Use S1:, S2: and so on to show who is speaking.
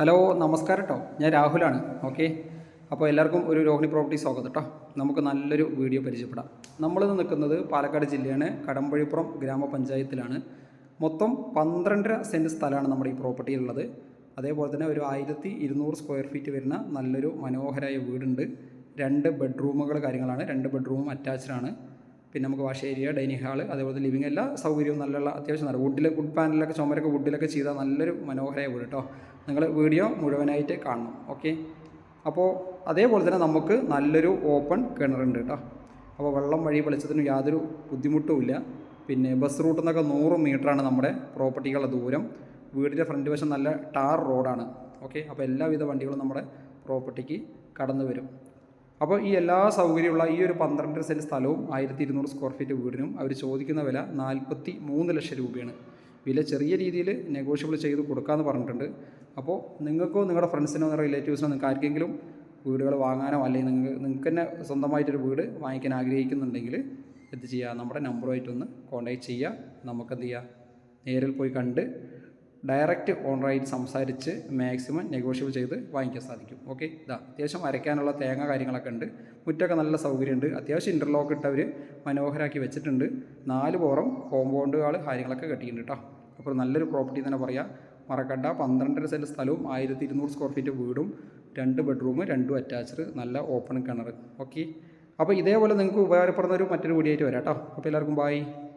S1: Hello നമസ്കാരം കേട്ടോ ഞാൻ രാഹുലാണ്. ഓക്കെ. അപ്പോൾ എല്ലാവർക്കും ഒരു രോഹിണി പ്രോപ്പർട്ടി സ്വാഗതം കേട്ടോ നമുക്ക് നല്ലൊരു വീഡിയോ പരിചയപ്പെടാം. നമ്മളിന്ന് നിൽക്കുന്നത് പാലക്കാട് ജില്ലയാണ്. കടമ്പഴിപ്പുറം ഗ്രാമപഞ്ചായത്തിലാണ്. മൊത്തം പന്ത്രണ്ടര സെന്റ് സ്ഥലമാണ് നമ്മുടെ ഈ പ്രോപ്പർട്ടിയിലുള്ളത്. അതേപോലെ തന്നെ ഒരു ആയിരത്തി ഇരുന്നൂറ് സ്ക്വയർ ഫീറ്റ് വരുന്ന നല്ലൊരു മനോഹരമായ വീടുണ്ട്. രണ്ട് ബെഡ്റൂമുകൾ കാര്യങ്ങളാണ്. രണ്ട് ബെഡ്റൂമും അറ്റാച്ച്ഡ് ആണ്. പിന്നെ നമുക്ക് വാഷ് ഏരിയ ഡൈനിങ് ഹാൾ അതേപോലെ ലിവിങ് എല്ലാ സൗകര്യവും നല്ല അത്യാവശ്യം നല്ല വുഡിൽ വുഡ് പാനലൊക്കെ ചുമരൊക്കെ വുഡിലൊക്കെ ചെയ്താൽ നല്ലൊരു മനോഹരമായ വീട് കേട്ടോ നിങ്ങൾ വീഡിയോ മുഴുവനായിട്ട് കാണണം. ഓക്കെ അപ്പോൾ അതേപോലെ തന്നെ നമുക്ക് നല്ലൊരു ഓപ്പൺ കിണറുണ്ട് കേട്ടോ അപ്പോൾ വെള്ളം വഴി വെളിച്ചത്തിന് യാതൊരു ബുദ്ധിമുട്ടുമില്ല പിന്നെ ബസ് റൂട്ടിൽ നിന്നൊക്കെ നൂറ് മീറ്ററാണ് നമ്മുടെ പ്രോപ്പർട്ടിക്കുള്ള ദൂരം. വീടിന്റെ ഫ്രണ്ട് വശം നല്ല ടാർ റോഡാണ് ഓക്കെ അപ്പോൾ എല്ലാവിധ വണ്ടികളും നമ്മുടെ പ്രോപ്പർട്ടിക്ക് കടന്നു വരും. അപ്പോൾ ഈ എല്ലാ സൗകര്യമുള്ള ഈ ഒരു പന്ത്രണ്ടര സെന്റ് സ്ഥലവും ആയിരത്തി ഇരുന്നൂറ് സ്ക്വയർ ഫീറ്റ് വീടിനും അവർ ചോദിക്കുന്ന വില നാൽപ്പത്തി മൂന്ന് ലക്ഷം രൂപയാണ്. വില ചെറിയ രീതിയിൽ നെഗോഷ്യബിൾ ചെയ്ത് കൊടുക്കാമെന്ന് പറഞ്ഞിട്ടുണ്ട്. അപ്പോൾ നിങ്ങൾക്കോ നിങ്ങളുടെ ഫ്രണ്ട്സിനോ റിലേറ്റീവ്സിനോ നിങ്ങൾക്ക് ആർക്കെങ്കിലും വീടുകൾ വാങ്ങാനോ അല്ലെങ്കിൽ നിങ്ങൾക്ക് നിങ്ങൾക്ക് തന്നെ സ്വന്തമായിട്ടൊരു വീട് വാങ്ങിക്കാൻ ആഗ്രഹിക്കുന്നുണ്ടെങ്കിൽ എന്ത് ചെയ്യുക? നമ്മുടെ നമ്പറുമായിട്ടൊന്ന് കോൺടാക്റ്റ് ചെയ്യുക. നമുക്കെന്ത് ചെയ്യുക? നേരിൽ പോയി കണ്ട് ഡയറക്റ്റ് ഓൺലൈൻ സംസാരിച്ച് മാക്സിമം നെഗോഷ്യബിൾ ചെയ്ത് വാങ്ങിക്കാൻ സാധിക്കും. ഓക്കെ? ഇതാ അത്യാവശ്യം അരയ്ക്കാനുള്ള തേങ്ങ കാര്യങ്ങളൊക്കെ ഉണ്ട്. മുറ്റൊക്കെ നല്ല സൗകര്യമുണ്ട്. അത്യാവശ്യം ഇന്റർലോക്ക് ഇട്ടവർ മനോഹരമാക്കി വെച്ചിട്ടുണ്ട്. നാല് പോറം കോമ്പൗണ്ടുകൾ കാര്യങ്ങളൊക്കെ കെട്ടിയിട്ടുണ്ട് കേട്ടോ അപ്പോൾ നല്ലൊരു പ്രോപ്പർട്ടി തന്നെ പറയാം. മറക്കണ്ട. പന്ത്രണ്ടര സെന്റ് സ്ഥലവും ആയിരത്തി ഇരുന്നൂറ് സ്ക്വയർ ഫീറ്റ് വീടും രണ്ട് ബെഡ്റൂം രണ്ടും അറ്റാച്ച്ഡ് നല്ല ഓപ്പൺ കിണർ ഓക്കെ? അപ്പോൾ ഇതേപോലെ നിങ്ങൾക്ക് ഉപകാരപ്പെടുന്ന ഒരു മറ്റൊരു കൂടിയായിട്ട് വരാം കേട്ടോ അപ്പോൾ എല്ലാവർക്കും ബായ്